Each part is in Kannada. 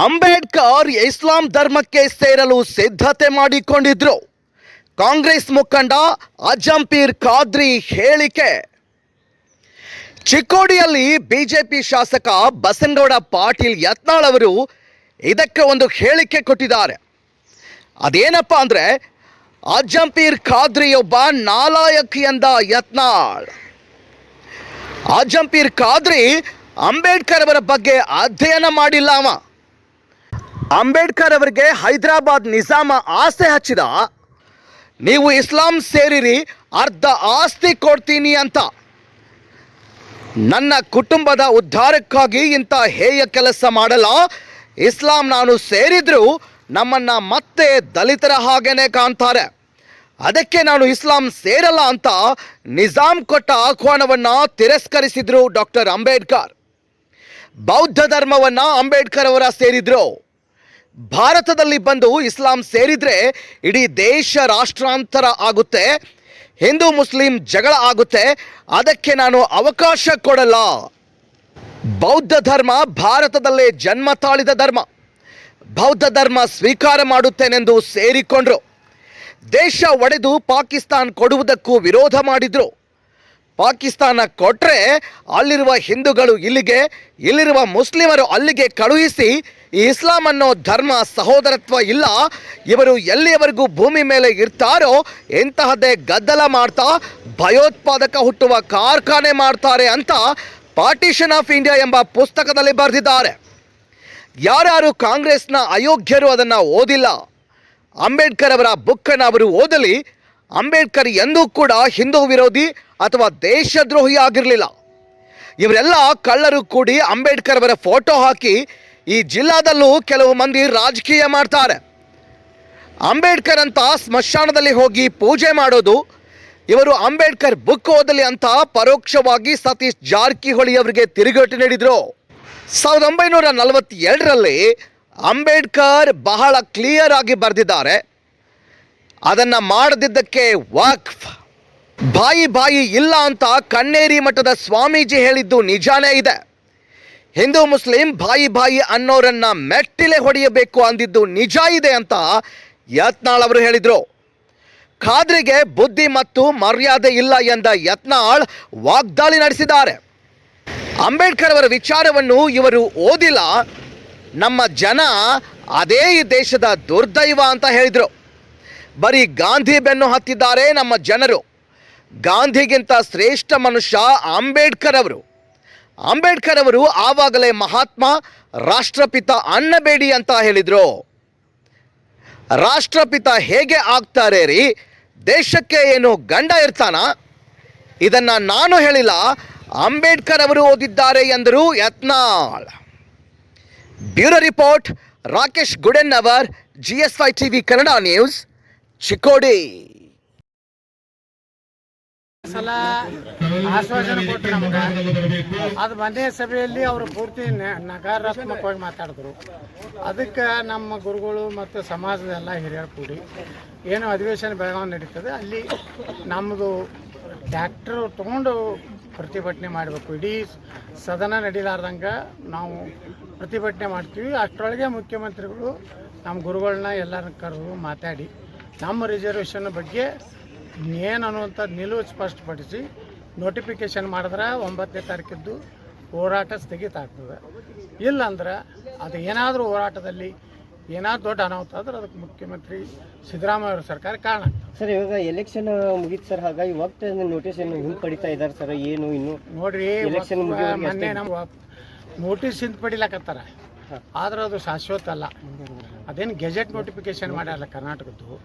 ಅಂಬೇಡ್ಕರ್ ಇಸ್ಲಾಂ ಧರ್ಮಕ್ಕೆ ಸೇರಲು ಸಿದ್ಧತೆ ಮಾಡಿಕೊಂಡಿದ್ರು. ಕಾಂಗ್ರೆಸ್ ಮುಖಂಡ ಅಜಂಪೀರ್ ಖಾದ್ರಿ ಹೇಳಿಕೆ. ಚಿಕ್ಕೋಡಿಯಲ್ಲಿ ಬಿಜೆಪಿ ಶಾಸಕ ಬಸನಗೌಡ ಪಾಟೀಲ್ ಯತ್ನಾಳ್ ಅವರು ಇದಕ್ಕೆ ಒಂದು ಹೇಳಿಕೆ ಕೊಟ್ಟಿದ್ದಾರೆ. ಅದೇನಪ್ಪ ಅಂದರೆ ಅಜಂಪೀರ್ ಖಾದ್ರಿಯೊಬ್ಬ ನಾಲಾಯಕಿ ಎಂದ ಯತ್ನಾಳ್. ಅಜಂಪೀರ್ ಖಾದ್ರಿ ಅಂಬೇಡ್ಕರ್ ಅವರ ಬಗ್ಗೆ ಅಧ್ಯಯನ ಮಾಡಿಲ್ಲ ಅವ. ಅಂಬೇಡ್ಕರ್ ಅವರಿಗೆ ಹೈದರಾಬಾದ್ ನಿಜಾಮ ಆಸೆ ಹಚ್ಚಿದ, ನೀವು ಇಸ್ಲಾಂ ಸೇರಿರಿ, ಅರ್ಧ ಆಸ್ತಿ ಕೊಡ್ತೀನಿ ಅಂತ. ನನ್ನ ಕುಟುಂಬದ ಉದ್ಧಾರಕ್ಕಾಗಿ ಇಂಥ ಹೇಯ ಕೆಲಸ ಮಾಡಲ್ಲ. ಇಸ್ಲಾಂ ನಾನು ಸೇರಿದ್ರು ನಮ್ಮನ್ನ ಮತ್ತೆ ದಲಿತರ ಹಾಗೇನೆ ಕಾಣ್ತಾರೆ. ಅದಕ್ಕೆ ನಾನು ಇಸ್ಲಾಂ ಸೇರಲ್ಲ ಅಂತ ನಿಜಾಮ್ ಕೊಟ್ಟ ಆಹ್ವಾನವನ್ನ ತಿರಸ್ಕರಿಸಿದ್ರು ಡಾಕ್ಟರ್ ಅಂಬೇಡ್ಕರ್. ಬೌದ್ಧ ಧರ್ಮವನ್ನ ಅಂಬೇಡ್ಕರ್ ಅವರ ಸೇರಿದ್ರು. ಭಾರತದಲ್ಲಿ ಬಂದು ಇಸ್ಲಾಂ ಸೇರಿದ್ರೆ ಇಡೀ ದೇಶ ರಾಷ್ಟ್ರಾಂತರ ಆಗುತ್ತೆ, ಹಿಂದೂ ಮುಸ್ಲಿಂ ಜಗಳ ಆಗುತ್ತೆ, ಅದಕ್ಕೆ ನಾನು ಅವಕಾಶ ಕೊಡಲ್ಲ. ಬೌದ್ಧ ಧರ್ಮ ಭಾರತದಲ್ಲೇ ಜನ್ಮ ತಾಳಿದ ಧರ್ಮ. ಬೌದ್ಧ ಧರ್ಮ ಸ್ವೀಕಾರ ಮಾಡುತ್ತೇನೆಂದು ಸೇರಿಕೊಂಡ್ರು. ದೇಶ ಒಡೆದು ಪಾಕಿಸ್ತಾನ್ ಕೊಡುವುದಕ್ಕೂ ವಿರೋಧ ಮಾಡಿದ್ರು. ಪಾಕಿಸ್ತಾನ ಕೊಟ್ಟರೆ ಅಲ್ಲಿರುವ ಹಿಂದೂಗಳು ಇಲ್ಲಿಗೆ, ಇಲ್ಲಿರುವ ಮುಸ್ಲಿಮರು ಅಲ್ಲಿಗೆ ಕಳುಹಿಸಿ ಈ ಇಸ್ಲಾಂ ಅನ್ನೋ ಧರ್ಮ ಸಹೋದರತ್ವ ಇಲ್ಲ. ಇವರು ಎಲ್ಲಿಯವರೆಗೂ ಭೂಮಿ ಮೇಲೆ ಇರ್ತಾರೋ ಇಂತಹದ್ದೇ ಗದ್ದಲ ಮಾಡ್ತಾ ಭಯೋತ್ಪಾದಕ ಹುಟ್ಟುವ ಕಾರ್ಖಾನೆ ಮಾಡ್ತಾರೆ ಅಂತ ಪಾರ್ಟಿಷನ್ ಆಫ್ ಇಂಡಿಯಾ ಎಂಬ ಪುಸ್ತಕದಲ್ಲಿ ಬರೆದಿದ್ದಾರೆ. ಯಾರ್ಯಾರು ಕಾಂಗ್ರೆಸ್ನ ಅಯೋಗ್ಯರು ಅದನ್ನು ಓದಿಲ್ಲ? ಅಂಬೇಡ್ಕರ್ ಅವರ ಬುಕ್ಕನ್ನು ಅವರು ಓದಲಿ? ಅಂಬೇಡ್ಕರ್ ಎಂದೂ ಕೂಡ ಹಿಂದೂ ವಿರೋಧಿ ಅಥವಾ ದೇಶದ್ರೋಹಿ ಆಗಿರಲಿಲ್ಲ. ಇವರೆಲ್ಲ ಕಳ್ಳರು ಕೂಡಿ ಅಂಬೇಡ್ಕರ್ ಅವರ ಫೋಟೋ ಹಾಕಿ ಈ ಜಿಲ್ಲಾದಲ್ಲೂ ಕೆಲವು ಮಂದಿ ರಾಜಕೀಯ ಮಾಡ್ತಾರೆ. ಅಂಬೇಡ್ಕರ್ ಅಂತ ಸ್ಮಶಾನದಲ್ಲಿ ಹೋಗಿ ಪೂಜೆ ಮಾಡೋದು, ಇವರು ಅಂಬೇಡ್ಕರ್ ಬುಕ್ ಓದಲಿ ಅಂತ ಪರೋಕ್ಷವಾಗಿ ಸತೀಶ್ ಜಾರಕಿಹೊಳಿ ಅವರಿಗೆ ತಿರುಗೇಟು ನೀಡಿದರು. ಸಾವಿರದ ಒಂಬೈನೂರ ನಲವತ್ತೆರಡರಲ್ಲಿ ಅಂಬೇಡ್ಕರ್ ಬಹಳ ಕ್ಲಿಯರ್ ಆಗಿ ಬರೆದಿದ್ದಾರೆ. ಅದನ್ನು ಮಾಡದಿದ್ದಕ್ಕೆ ವಾಕ್ಫ್. ಬಾಯಿ ಬಾಯಿ ಇಲ್ಲ ಅಂತ ಕಣ್ಣೇರಿ ಮಠದ ಸ್ವಾಮೀಜಿ ಹೇಳಿದ್ದು ನಿಜಾನೇ ಇದೆ. ಹಿಂದೂ ಮುಸ್ಲಿಂ ಬಾಯಿ ಬಾಯಿ ಅನ್ನೋರನ್ನ ಮೆಟ್ಟಿಲೆ ಹೊಡೆಯಬೇಕು ಅಂದಿದ್ದು ನಿಜ ಇದೆ ಅಂತ ಯತ್ನಾಳ್ ಅವರು ಹೇಳಿದರು. ಖಾದ್ರಿಗೆ ಬುದ್ಧಿ ಮತ್ತು ಮರ್ಯಾದೆ ಇಲ್ಲ ಎಂದ ಯತ್ನಾಳ್ ವಾಗ್ದಾಳಿ ನಡೆಸಿದ್ದಾರೆ. ಅಂಬೇಡ್ಕರ್ ಅವರ ವಿಚಾರವನ್ನು ಇವರು ಓದಿಲ್ಲ. ನಮ್ಮ ಜನ ಅದೇ ಈ ದೇಶದ ದುರ್ದೈವ ಅಂತ ಹೇಳಿದರು. ಬರೀ ಗಾಂಧಿ ಬೆನ್ನು ಹತ್ತಿದ್ದಾರೆ ನಮ್ಮ ಜನರು. ಗಾಂಧಿಗಿಂತ ಶ್ರೇಷ್ಠ ಮನುಷ್ಯ ಅಂಬೇಡ್ಕರ್ ಅವರು. ಅಂಬೇಡ್ಕರ್ ಅವರು ಆವಾಗಲೇ ಮಹಾತ್ಮ, ರಾಷ್ಟ್ರಪಿತ ಅನ್ನಬೇಡಿ ಅಂತ ಹೇಳಿದರು. ರಾಷ್ಟ್ರಪಿತ ಹೇಗೆ ಆಗ್ತಾರೆ ರೀ? ದೇಶಕ್ಕೆ ಏನು ಗಂಡ ಇರ್ತಾನ? ಇದನ್ನ ನಾನು ಹೇಳಿಲ್ಲ, ಅಂಬೇಡ್ಕರ್ ಅವರು ಓದಿದ್ದಾರೆ ಎಂದರು Yatnal. Bureau report, Rakesh Gudennavar G S Y TV Kannada news, Chikkodi. ಸಲ ಆಶ್ವಾಸನೆ ಕೊಟ್ಟು ನಮ್ಗೆ. ಅದು ಒಂದೇ ಸಭೆಯಲ್ಲಿ ಅವರು ಪೂರ್ತಿ ನಕಾರಾತ್ಮಕವಾಗಿ ಮಾತಾಡಿದ್ರು. ಅದಕ್ಕೆ ನಮ್ಮ ಗುರುಗಳು ಮತ್ತು ಸಮಾಜದ ಎಲ್ಲ ಹಿರಿಯರು ಕೂಡಿ ಏನು ಅಧಿವೇಶನ ಬೆಳಗಾವಿ ನಡೀತದೆ, ಅಲ್ಲಿ ನಮ್ಮದು ಟ್ಯಾಕ್ಟರ್ ತೊಗೊಂಡು ಪ್ರತಿಭಟನೆ ಮಾಡಬೇಕು. ಇಡೀ ಸದನ ನಡೀಲಾರ್ದಂಗೆ ನಾವು ಪ್ರತಿಭಟನೆ ಮಾಡ್ತೀವಿ. ಅಷ್ಟರೊಳಗೆ ಮುಖ್ಯಮಂತ್ರಿಗಳು ನಮ್ಮ ಗುರುಗಳನ್ನ ಎಲ್ಲರನ್ನ ಕರೆದು ಮಾತಾಡಿ ನಮ್ಮ ರಿಸರ್ವೇಷನ್ ಬಗ್ಗೆ ಏನು ಅನ್ನುವಂಥ ನಿಲುವು ಸ್ಪಷ್ಟಪಡಿಸಿ ನೋಟಿಫಿಕೇಶನ್ ಮಾಡಿದ್ರೆ ಒಂಬತ್ತನೇ ತಾರೀಕಿದ್ದು ಹೋರಾಟ ಸ್ಥಗಿತ ಆಗ್ತದೆ. ಇಲ್ಲಂದ್ರೆ ಅದು ಏನಾದರೂ ಹೋರಾಟದಲ್ಲಿ ಏನಾದ್ರು ದೊಡ್ಡ ಅನಾಹುತ ಆದ್ರೆ ಅದಕ್ಕೆ ಮುಖ್ಯಮಂತ್ರಿ ಸಿದ್ದರಾಮಯ್ಯ ಅವರ ಸರ್ಕಾರ ಕಾರಣ. ಸರ್ ಇವಾಗ ಎಲೆಕ್ಷನ್ ಮುಗೀತು ಸರ್ ಹಾಗಾಗಿ ವಕ್ತ ನೋಟಿಸ್ ಏನು ಹಿಂಪಡಿತಾ ಇದ್ದಾರೆ ಸರ್ ಏನು ಇನ್ನು? ನೋಡ್ರಿ ಎಲೆಕ್ಷನ್ ಮೊನ್ನೆ ನಮ್ಗೆ ನಮ್ಮ ನೋಟಿಸ್ ಹಿಂಪಡಿಲಕತ್ತಾರ ಆದ್ರೆ ಅದು ಶಾಶ್ವತ ಅಲ್ಲ. ಅದೇನು ಗೆಜೆಟ್ ನೋಟಿಫಿಕೇಶನ್ ಮಾಡ್ಯಾರಲ್ಲ ಕರ್ನಾಟಕದ್ದು?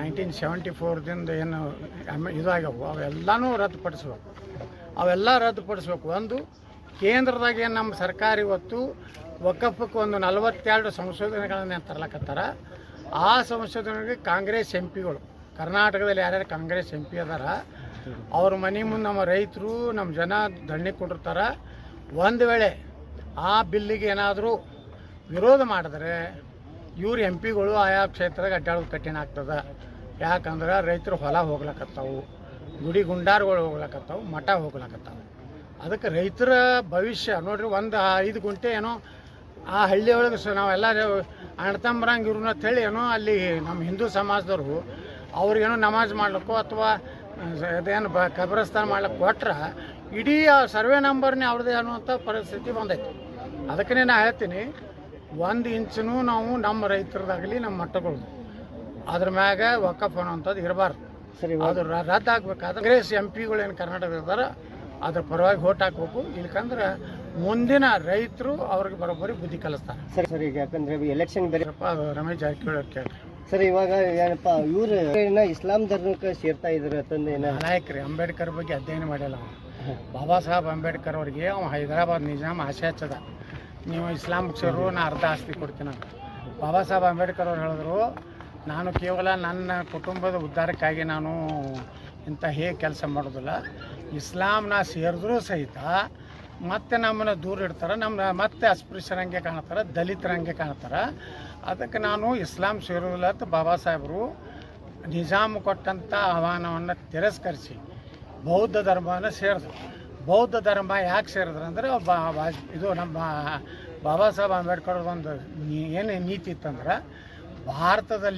ನೈನ್ಟೀನ್ ಸೆವೆಂಟಿ ಫೋರ್ದಿಂದ ಏನು ಅಮ- ಇದು ಆಗ್ಯಾವು ಅವೆಲ್ಲನೂ ರದ್ದುಪಡಿಸ್ಬೇಕು. ಅವೆಲ್ಲ ರದ್ದುಪಡಿಸ್ಬೇಕು. ಒಂದು, ಕೇಂದ್ರದಾಗ ಏನು ನಮ್ಮ ಸರ್ಕಾರ ಇವತ್ತು ಒಕ್ಕಪ್ಪಕ್ಕೆ ಒಂದು ನಲವತ್ತೆರಡು ಸಂಶೋಧನೆಗಳನ್ನು ತರ್ಲಕತ್ತಾರ. ಆ ಸಂಶೋಧನೆಗೆ ಕಾಂಗ್ರೆಸ್ ಎಂ ಪಿಗಳು. ಕರ್ನಾಟಕದಲ್ಲಿ ಯಾರ್ಯಾರು ಕಾಂಗ್ರೆಸ್ ಎಂ ಪಿ ಅದಾರ, ಅವ್ರ ಮನೆ ಮುಂದೆ ನಮ್ಮ ರೈತರು ನಮ್ಮ ಜನ ದಣ್ಣಿ ಕೊಟ್ಟಿರ್ತಾರ ಒಂದು ವೇಳೆ ಆ ಬಿಲ್ಲಿಗೆ ಏನಾದರೂ ವಿರೋಧ ಮಾಡಿದ್ರೆ ಇವ್ರು ಎಂ ಪಿಗಳು ಆಯಾ ಕ್ಷೇತ್ರದಾಗ ಅಡ್ಡಾಡೋದು ಕಠಿಣ ಆಗ್ತದೆ. ಯಾಕಂದ್ರೆ ರೈತರು ಹೊಲ ಹೋಗ್ಲಕತ್ತಾವು, ಗುಡಿ ಗುಂಡಾರಗಳು ಹೋಗ್ಲಕತ್ತಾವು, ಮಠ ಹೋಗ್ಲಕತ್ತಾವು. ಅದಕ್ಕೆ ರೈತರ ಭವಿಷ್ಯ ನೋಡ್ರಿ ಒಂದು ಐದು ಗುಂಟೆ ಏನೋ ಆ ಹಳ್ಳಿಯೊಳಗೆ ಸ ನಾವೆಲ್ಲ ಅಣ್ತಂಬ್ರಂಗ ಇವ್ರನ್ನ ಹೇಳಿ ಏನೋ ಅಲ್ಲಿ ನಮ್ಮ ಹಿಂದೂ ಸಮಾಜದವರು ಅವ್ರಿಗೇನೋ ನಮಾಜ್ ಮಾಡ್ಲಿಕ್ಕೋ ಅಥವಾ ಅದೇನು ಬ ಕಬ್ರಸ್ತಾನ ಮಾಡ್ಲಿಕ್ಕೆ ಕೊಟ್ರೆ ಇಡೀ ಸರ್ವೆ ನಂಬರ್ನೇ ಅವ್ರದ್ದೇ ಅನ್ನುವಂಥ ಪರಿಸ್ಥಿತಿ ಬಂದೈತಿ. ಅದಕ್ಕೆ ನಾ ಹೇಳ್ತೀನಿ ಒಂದು ಇಂಚನೂ ನಾವು ನಮ್ಮ ರೈತರದಾಗಲಿ ನಮ್ಮ ಮಟ್ಟಗಳು ಅದ್ರ ಮ್ಯಾಗ ವಕಫ್ ಅನ್ನೋಂಥದ್ದು ಇರಬಾರ್ದು. ಸರಿ ಅದು ರದ್ದು ಆಗ್ಬೇಕಾದ್ರೆ ಕಾಂಗ್ರೆಸ್ ಎಂ ಪಿಗಳು ಏನು ಕರ್ನಾಟಕದ ಇರ್ತಾರ ಅದ್ರ ಪರವಾಗಿ ಓಟ್ ಹಾಕ್ಬೇಕು. ಇಲ್ಕಂದ್ರೆ ಮುಂದಿನ ರೈತರು ಅವ್ರಿಗೆ ಬರೋಬ್ಬರಿ ಬುದ್ಧಿ ಕಲಿಸ್ತಾರೆ. ಸರಿ ಸರಿ ಈಗ ಯಾಕಂದ್ರೆ ಎಲೆಕ್ಷನ್ ಬೇರೆ ಅದು ರಮೇಶ್ ಜಾರಕಿಹೊಳಿ ಅವ್ರು ಕೇಳ್ರಿ. ಸರ್ ಇವಾಗ ಏನಪ್ಪ ಇವ್ರು ಇಸ್ಲಾಂ ಧರ್ಮಕ್ಕೆ ಸೇರ್ತಾ ಇದ್ರು ಅಂತಂದು ಏನ ನಾಯಕರಿ ಅಂಬೇಡ್ಕರ್ ಬಗ್ಗೆ ಅಧ್ಯಯನ ಮಾಡಿಲ್ಲ ಅವ ಬಾಬಾ ಸಾಹೇಬ್ ಅಂಬೇಡ್ಕರ್ ಅವ್ರಿಗೆ ಅವ ಹೈದರಾಬಾದ್ ನಿಜಾಮ್ ಆಸೆ ಹಚ್ಚದ. ನೀವು ಇಸ್ಲಾಂ ಸೇರು ನಾ ಅರ್ಧ ಆಸ್ತಿ ಕೊಡ್ತೀನಿ ಬಾಬಾ ಸಾಹೇಬ್ ಅಂಬೇಡ್ಕರ್ ಅವ್ರು ಹೇಳಿದ್ರು, ನಾನು ಕೇವಲ ನನ್ನ ಕುಟುಂಬದ ಉದ್ಧಾರಕ್ಕಾಗಿ ನಾನು ಇಂಥ ಹೇಗೆ ಕೆಲಸ ಮಾಡೋದಿಲ್ಲ. ಇಸ್ಲಾಂನ ಸೇರಿದ್ರೂ ಸಹಿತ ಮತ್ತೆ ನಮ್ಮನ್ನು ದೂರ ಇಡ್ತಾರೆ ನಮ್ಮ ಮತ್ತೆ ಅಸ್ಪೃಶ್ಯರಂಗೆ ಕಾಣ್ತಾರೆ ದಲಿತರಂಗೆ ಕಾಣ್ತಾರೆ. ಅದಕ್ಕೆ ನಾನು ಇಸ್ಲಾಂ ಸೇರೋದಿಲ್ಲ ಅಂತ ಬಾಬಾ ಸಾಹೇಬರು ನಿಜಾಮ್ ಕೊಟ್ಟಂಥ ಆಹ್ವಾನವನ್ನು ತಿರಸ್ಕರಿಸಿ, ಬೌದ್ಧ ಧರ್ಮವನ್ನು ಸೇರಿದ್ರು. ಬೌದ್ಧ ಧರ್ಮ ಯಾಕೆ ಸೇರಿದ್ರು ಅಂದರೆ ಇದು ನಮ್ಮ ಬಾಬಾ ಸಾಹೇಬ್ ಅಂಬೇಡ್ಕರ್ ಒಂದು ಏನು ನೀತಿ ಇತ್ತಂದ್ರೆ ಭಾರತದಲ್ಲಿ